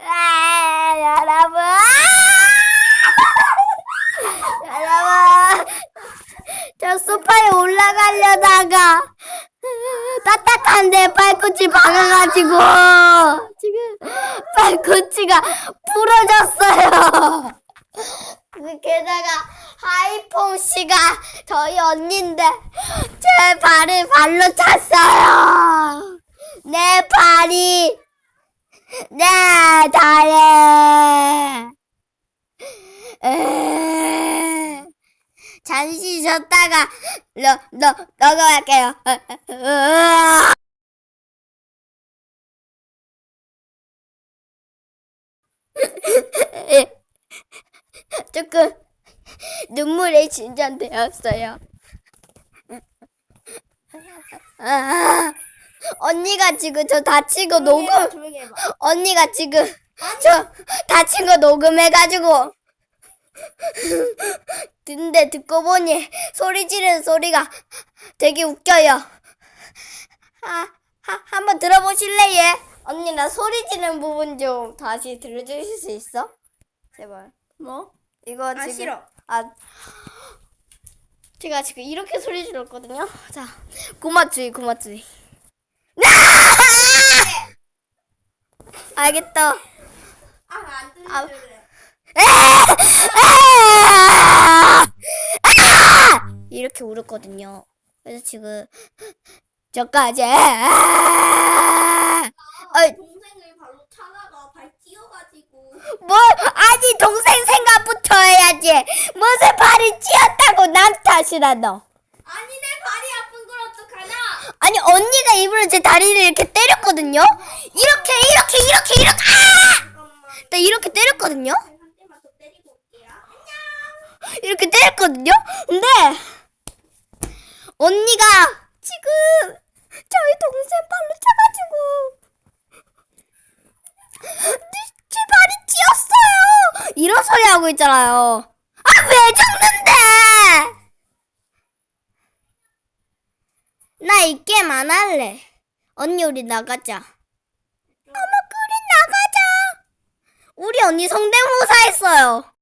아, 여러분. 여러분. 저 소파에 올라가려다가 따뜻한데 발꿈치 박아가지고 지금 발꿈치가 부러졌어요. 그 게다가 하이퐁 씨가 저희 언니인데 제 발을 발로 찼어요. 내 발이 내 다리. 에... 잠시 쉬었다가 너, 너, 넘어갈게요. 조금 눈물이 진전되었어요. 아, 언니가 지금 저 다치고 녹음, 조용히 해봐. 언니가 지금 저 다친 거 녹음해가지고 근데 듣고 보니 소리 지르는 소리가 되게 웃겨요. 아, 하, 한번 들어보실래 얘? 언니 나 소리 지르는 부분 좀 다시 들려주실 수 있어? 제발. 뭐? 이거 아 지금 싫어. 아 제가 지금 이렇게 소리 질렀거든요. 자, 고마주의 고마주의. 알겠다. 아안 아. 들리려 그래. 이렇게 울었거든요. 그래서 지금 저까지 어이, 동생을 발로 차다가 발 찧어가지고 뭐 아니 동생 생각부터 해야지. 무슨 발이 찧었다고 남 탓이라 너. 아니 내 발이 아픈 걸 어떡하냐? 아니 언니가 일부러 제 다리를 이렇게 때렸거든요. 이렇게 이렇게 이렇게 이렇게 아! 나 이렇게 때렸거든요. 이렇게 때렸거든요. 근데 언니가 지금 저희 동생 발로 차가지고 네, 제 발이 찧었어요. 이런 소리 하고 있잖아요. 아 왜 죽는데? 나 이 게임 안 할래. 언니 우리 나가자. 어머 그래 나가자. 우리 언니 성대모사 했어요.